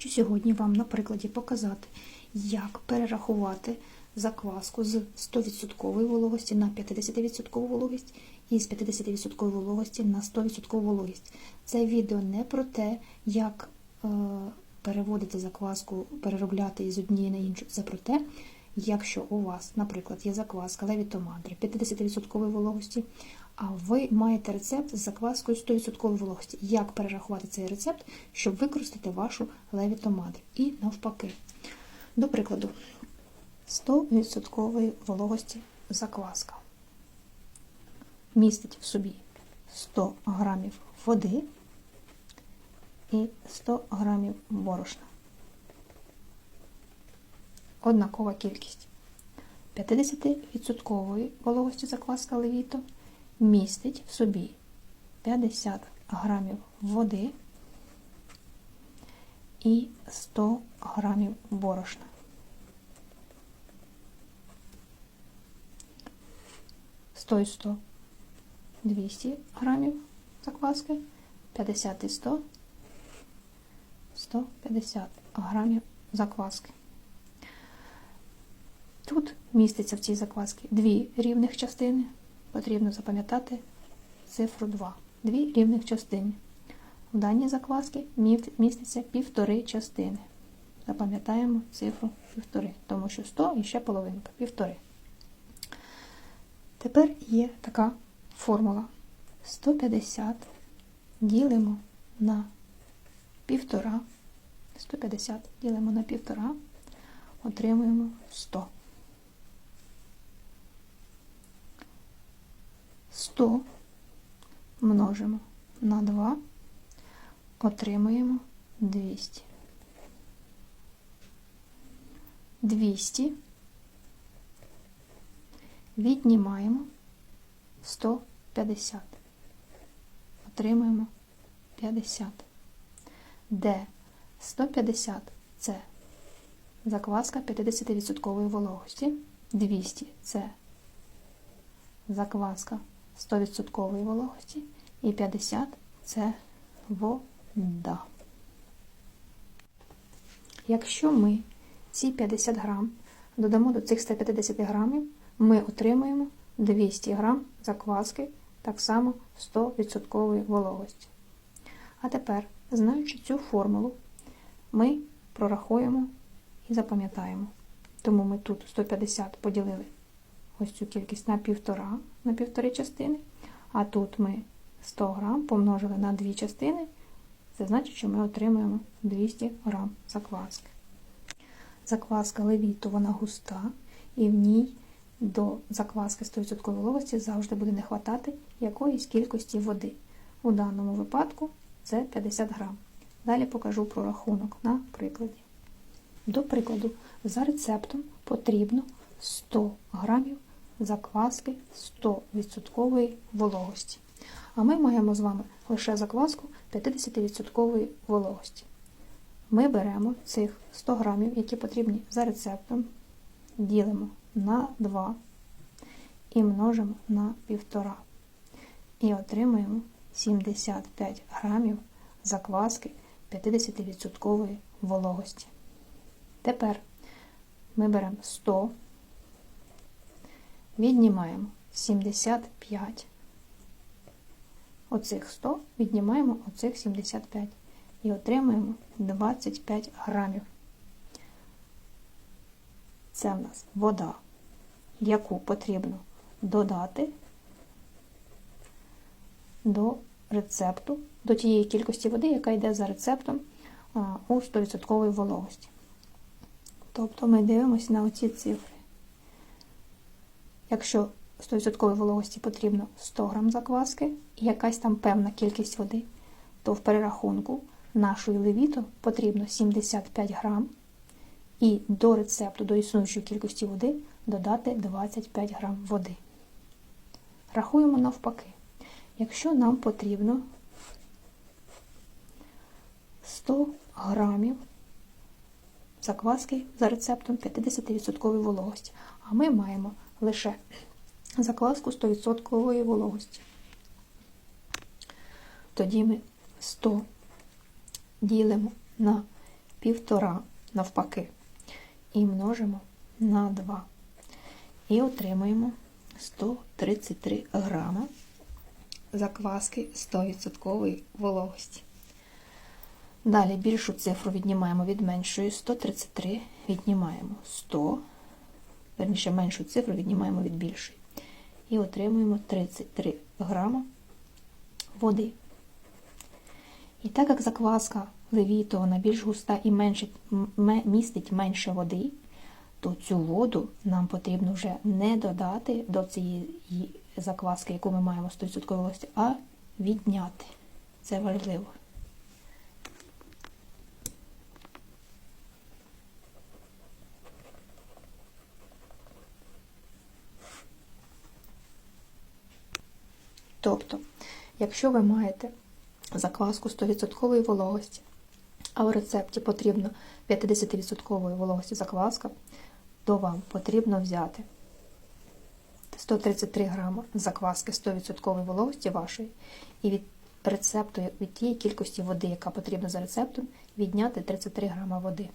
хочу сьогодні вам на прикладі показати, як перерахувати закваску з 100% вологості на 50% вологість і з 50% вологості на 100% вологість. Це відео не про те, як е, переводити закваску, переробляти із однієї на іншу. Це про те, якщо у вас, наприклад, є закваска левітомандри 50% вологості, а ви маєте рецепт з закваскою 100% вологості. Як перерахувати цей рецепт, щоб використати вашу левітомандру? І навпаки. До прикладу, 100% вологості закваска містить в собі 100 грамів води і 100 грамів борошна. Однакова кількість. 50% вологості закваска левіто містить в собі 50 грамів води і 100 грамів борошна. І 100 200 грамів закваски, 50 і 100 150 грамів закваски. Тут міститься в цій заквасці дві рівних частини. Потрібно запам'ятати цифру 2. Дві рівних частини. В даній заквасці міститься півтори частини. Запам'ятаємо цифру півтори, тому що 100 і ще половинка, півтори. Тепер є така формула. 150 ділимо на півтора. 150 ділимо на півтора, отримуємо 100. 100 множимо на 2, отримуємо 200. 200 віднімаємо 150. Отримуємо 50. Де 150 це закваска 50% вологості, 200 це закваска 100% вологості і 50 це вода. Якщо ми ці 50 грам додамо до цих 150 грамів, ми отримаємо 200 грам закваски, так само 100% вологості. А тепер, знаючи цю формулу, ми прорахуємо і запам'ятаємо. Тому ми тут 150 поділили ось цю кількість на півтора, на півтори частини, а тут ми 100 грам помножили на дві частини, це значить, що ми отримуємо 200 грам закваски. Закваска левіту, вона густа, і в ній до закваски 100% вологості завжди буде не хватати якоїсь кількості води. У даному випадку це 50 грам. Далі покажу прорахунок на прикладі. До прикладу, за рецептом потрібно 100 грамів закваски 100% вологості. А ми маємо з вами лише закваску 50% вологості. Ми беремо цих 100 грамів, які потрібні за рецептом, ділимо на 2 і множимо на 1,5. І отримуємо 75 грамів закваски 50% вологості. Тепер ми беремо 100, віднімаємо 75. Оцих 100 віднімаємо оцих 75 і отримуємо 25 грамів. Це в нас вода, яку потрібно додати до рецепту, до тієї кількості води, яка йде за рецептом у 100% вологості. Тобто ми дивимося на оці цифри. Якщо 100% вологості потрібно 100 грам закваски і якась там певна кількість води, то в перерахунку нашої левіто потрібно 75 грам і до рецепту, до існуючої кількості води додати 25 грам води. Рахуємо навпаки. Якщо нам потрібно 100 грамів закваски за рецептом 50% вологості, а ми маємо лише закваску 100% вологості. Тоді ми 100 ділимо на півтора навпаки. І множимо на 2. І отримуємо 133 грама закваски 100% вологості. Далі більшу цифру віднімаємо від меншої 133, віднімаємо 100, верніше меншу цифру віднімаємо від більшої. І отримуємо 33 грама води. І так як закваска левіто, вона більш густа і менше, містить менше води, то цю воду нам потрібно вже не додати до цієї закваски, яку ми маємо 100% вологості, а відняти. Це важливо. Тобто, якщо ви маєте закваску 100% вологості, а в рецепті потрібно 50% вологості закваска, то вам потрібно взяти 133 грама закваски 100% вологості вашої і від рецепту, від тієї кількості води, яка потрібна за рецептом, відняти 33 грама води.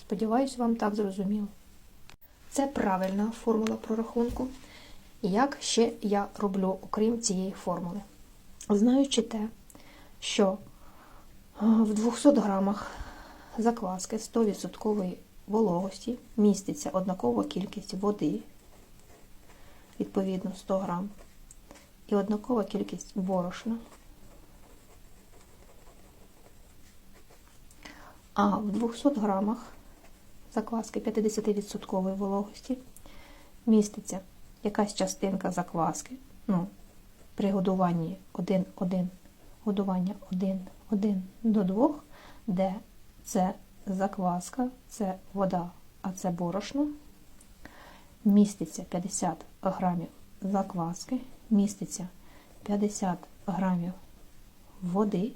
Сподіваюсь, вам так зрозуміло. Це правильна формула прорахунку. Як ще я роблю, окрім цієї формули? Знаючи те, що в 200 грамах закваски 100% вологості міститься однакова кількість води, відповідно 100 грам, і однакова кількість борошна. А в 200 грамах закваски 50% вологості міститься якась частинка закваски, ну, при годуванні 1-1, годування 1-1 до 2, де це закваска, це вода, а це борошно, міститься 50 грамів закваски, міститься 50 грамів води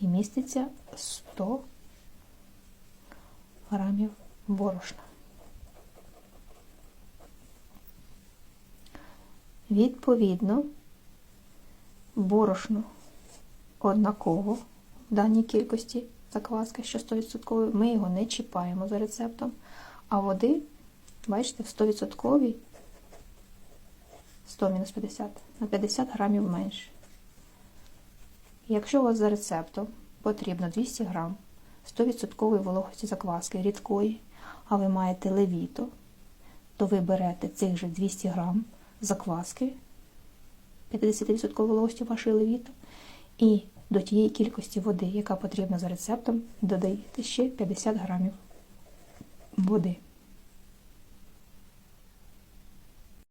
і міститься 100 грамів борошна. Відповідно, борошно однаково в даній кількості закваски, що 100%, ми його не чіпаємо за рецептом, а води, бачите, в 100% 100-50 на 50 грамів менше. Якщо у вас за рецептом потрібно 200 грам 100% вологості закваски рідкої, а ви маєте левіто, то ви берете цих же 200 грам закваски 50% вологості вашої левіто, і до тієї кількості води, яка потрібна за рецептом, додаєте ще 50 грамів води.